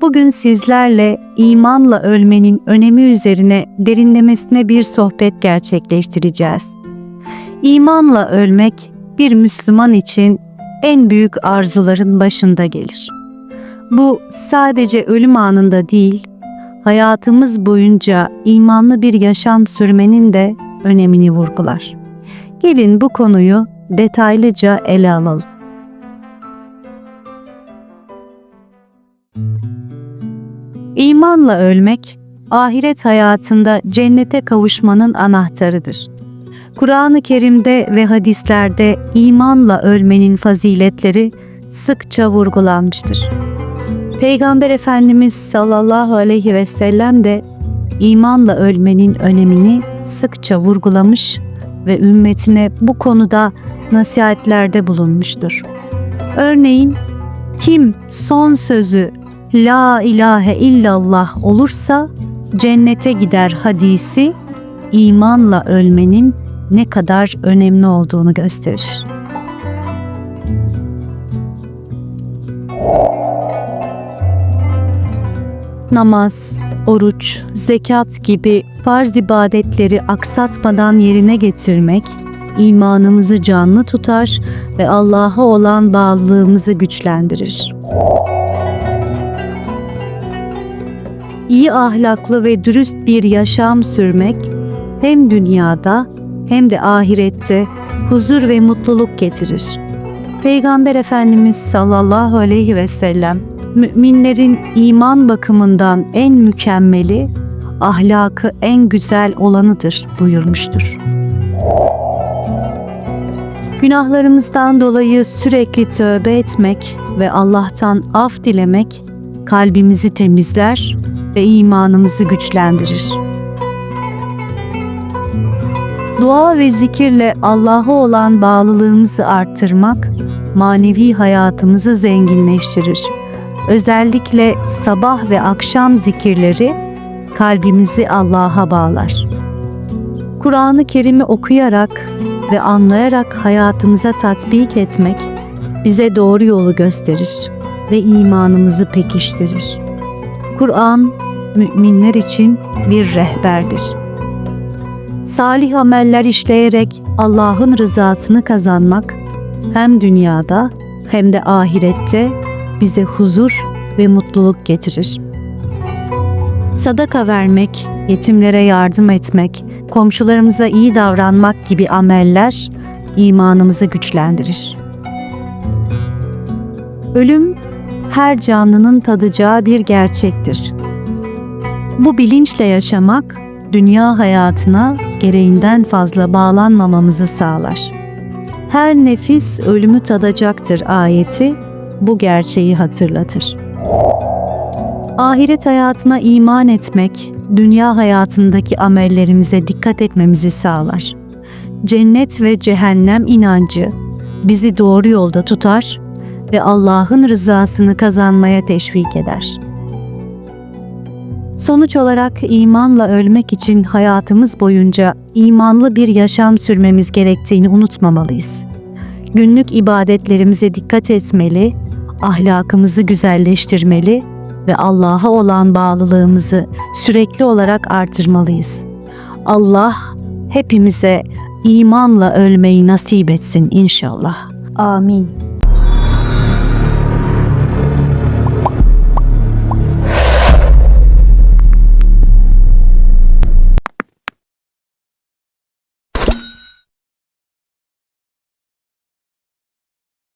Bugün sizlerle imanla ölmenin önemi üzerine derinlemesine bir sohbet gerçekleştireceğiz. İmanla ölmek bir Müslüman için en büyük arzuların başında gelir. Bu sadece ölüm anında değil, hayatımız boyunca imanlı bir yaşam sürmenin de önemini vurgular. Gelin bu konuyu detaylıca ele alalım. İmanla ölmek, ahiret hayatında cennete kavuşmanın anahtarıdır. Kur'an-ı Kerim'de ve hadislerde imanla ölmenin faziletleri sıkça vurgulanmıştır. Peygamber Efendimiz sallallahu aleyhi ve sellem de imanla ölmenin önemini sıkça vurgulamış ve ümmetine bu konuda nasihatlerde bulunmuştur. Örneğin kim son sözü La ilahe illallah olursa cennete gider hadisi imanla ölmenin ne kadar önemli olduğunu gösterir. Namaz, oruç, zekat gibi farz ibadetleri aksatmadan yerine getirmek imanımızı canlı tutar ve Allah'a olan bağlılığımızı güçlendirir. İyi ahlaklı ve dürüst bir yaşam sürmek hem dünyada hem de ahirette huzur ve mutluluk getirir. Peygamber Efendimiz sallallahu aleyhi ve sellem müminlerin iman bakımından en mükemmeli, ahlakı en güzel olanıdır buyurmuştur. Günahlarımızdan dolayı sürekli tövbe etmek ve Allah'tan af dilemek kalbimizi temizler ve imanımızı güçlendirir. Dua ve zikirle Allah'a olan bağlılığımızı arttırmak manevi hayatımızı zenginleştirir. Özellikle sabah ve akşam zikirleri kalbimizi Allah'a bağlar. Kur'an-ı Kerim'i okuyarak ve anlayarak hayatımıza tatbik etmek bize doğru yolu gösterir ve imanımızı pekiştirir. Kur'an müminler için bir rehberdir. Salih ameller işleyerek Allah'ın rızasını kazanmak hem dünyada hem de ahirette bize huzur ve mutluluk getirir. Sadaka vermek, yetimlere yardım etmek, komşularımıza iyi davranmak gibi ameller imanımızı güçlendirir. Ölüm her canlının tadacağı bir gerçektir. Bu bilinçle yaşamak dünya hayatına gereğinden fazla bağlanmamamızı sağlar. Her nefis ölümü tadacaktır ayeti bu gerçeği hatırlatır. Ahiret hayatına iman etmek, dünya hayatındaki amellerimize dikkat etmemizi sağlar. Cennet ve cehennem inancı bizi doğru yolda tutar ve Allah'ın rızasını kazanmaya teşvik eder. Sonuç olarak imanla ölmek için hayatımız boyunca imanlı bir yaşam sürmemiz gerektiğini unutmamalıyız. Günlük ibadetlerimize dikkat etmeli, ahlakımızı güzelleştirmeli ve Allah'a olan bağlılığımızı sürekli olarak artırmalıyız. Allah hepimize imanla ölmeyi nasip etsin inşallah. Amin.